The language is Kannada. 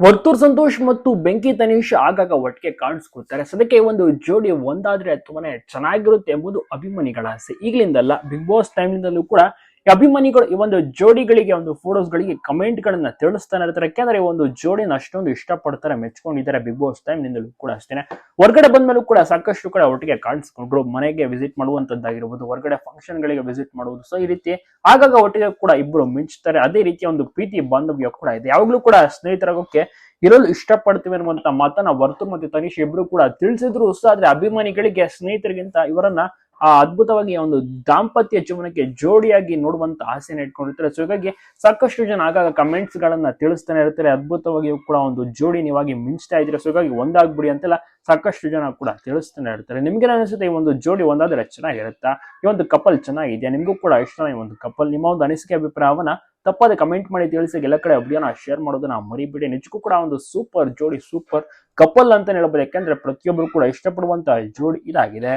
ವರ್ತೂರ್ ಸಂತೋಷ್ ಮತ್ತು ಬೆಂಕಿ ತನೀಶ್ ಆಗಾಗ ಒಟ್ಟಿಗೆ ಕಾಣಿಸ್ಕೊಳ್ತಾರೆ. ಸದ್ಯಕ್ಕೆ ಒಂದು ಜೋಡಿ ಒಂದಾದ್ರೆ ತುಂಬಾನೇ ಚೆನ್ನಾಗಿರುತ್ತೆ ಎಂಬುದು ಅಭಿಮಾನಿಗಳ ಆಸೆ. ಈಗಲಿಂದಲ್ಲ ಬಿಗ್ ಬಾಸ್ ಟೈಮ್ನಿಂದಲೂ ಕೂಡ ಅಭಿಮಾನಿಗಳು ಈ ಒಂದು ಜೋಡಿಗಳಿಗೆ, ಒಂದು ಫೋಟೋಸ್ ಗಳಿಗೆ ಕಮೆಂಟ್ ಗಳನ್ನ ತಿಳಿಸ್ತಾನೆ ಇರ್ತಾರೆ. ಯಾಕಂದ್ರೆ ಒಂದು ಜೋಡಿನ ಅಷ್ಟೊಂದು ಇಷ್ಟಪಡ್ತಾರೆ, ಮೆಚ್ಕೊಂಡಿದ್ದಾರೆ ಬಿಗ್ ಬಾಸ್ ಟೈಮ್ ನಿಂದಲೂ ಕೂಡ ಅಷ್ಟೇನೆ. ಹೊರಗಡೆ ಬಂದ್ಮೇಲೂ ಕೂಡ ಸಾಕಷ್ಟು ಕೂಡ ಒಟ್ಟಿಗೆ ಕಾಣಿಸ್ಕೊಂಡ್ರು ಮನೆಗೆ ವಿಸಿಟ್ ಮಾಡುವಂತದ್ದಾಗಿರ್ಬೋದು ಹೊರಗಡೆ ಫಂಕ್ಷನ್ ಗಳಿಗೆ ವಿಸಿಟ್ ಮಾಡುವುದು. ಸೊ, ಈ ರೀತಿ ಆಗಾಗ ಒಟ್ಟಿಗೆ ಕೂಡ ಇಬ್ರು ಮಿಂಚ್ತಾರೆ. ಅದೇ ರೀತಿಯ ಒಂದು ಪ್ರೀತಿ ಬಾಂಧವ್ಯ ಕೂಡ ಇದೆ. ಯಾವಾಗ್ಲೂ ಕೂಡ ಸ್ನೇಹಿತರಾಗೋಕೆ ಇರಲು ಇಷ್ಟಪಡ್ತೀವಿ ಅನ್ನುವಂತ ಮಾತನ್ನ ವರ್ತು ಮತ್ತು ತನಿಷ್ ಇಬ್ರು ಕೂಡ ತಿಳಿಸಿದ್ರು. ಸೊ, ಆದ್ರೆ ಅಭಿಮಾನಿಗಳಿಗೆ, ಸ್ನೇಹಿತರಿಗಿಂತ ಇವರನ್ನ ಆ ಅದ್ಭುತವಾಗಿ ಒಂದು ದಾಂಪತ್ಯ ಜೀವನಕ್ಕೆ ಜೋಡಿಯಾಗಿ ನೋಡುವಂತ ಆಸೆನ ಇಟ್ಕೊಂಡಿರ್ತಾರೆ. ಸೊ ಹೀಗಾಗಿ ಸಾಕಷ್ಟು ಜನ ಆಗಾಗ ಕಮೆಂಟ್ಸ್ ಗಳನ್ನ ತಿಳಿಸ್ತಾನೆ ಇರ್ತಾರೆ. ಅದ್ಭುತವಾಗಿಯೂ ಕೂಡ ಒಂದು ಜೋಡಿ ನೀವಾಗಿ ಮಿಂಚ್ತಾ ಇದ್ರೆ ಸೊ ಹೀಗಾಗಿ ಒಂದಾಗ್ಬಿಡಿ ಅಂತೆಲ್ಲ ಸಾಕಷ್ಟು ಜನ ಕೂಡ ತಿಳಿಸ್ತಾನೆ ಇರ್ತಾರೆ. ನಿಮ್ಗೆ ಅನಿಸುತ್ತೆ ಈ ಒಂದು ಜೋಡಿ ಒಂದಾದ್ರೆ ಚೆನ್ನಾಗಿರುತ್ತಾ? ಈ ಒಂದು ಕಪಲ್ ಚೆನ್ನಾಗಿದೆಯಾ? ನಿಮ್ಗೂ ಕೂಡ ಇಷ್ಟ ಈ ಒಂದು ಕಪಲ್ ನಿಮ್ಮ ಒಂದು ಅನಿಸಿಕೆ ಅಭಿಪ್ರಾಯವನ್ನ ತಪ್ಪದೆ ಕಮೆಂಟ್ ಮಾಡಿ ತಿಳಿಸಿ. ಎಲ್ಲ ಕಡೆ ಅಭಿಯಾನ ಶೇರ್ ಮಾಡೋದನ್ನ ಮರಿಬೇಡಿ. ನಿಜಕ್ಕೂ ಕೂಡ ಒಂದು ಸೂಪರ್ ಜೋಡಿ ಸೂಪರ್ ಕಪಲ್ ಅಂತ ಹೇಳ್ಬೋದು. ಯಾಕಂದ್ರೆ ಪ್ರತಿಯೊಬ್ಬರು ಕೂಡ ಇಷ್ಟಪಡುವಂತ ಜೋಡಿ ಇದಾಗಿದೆ.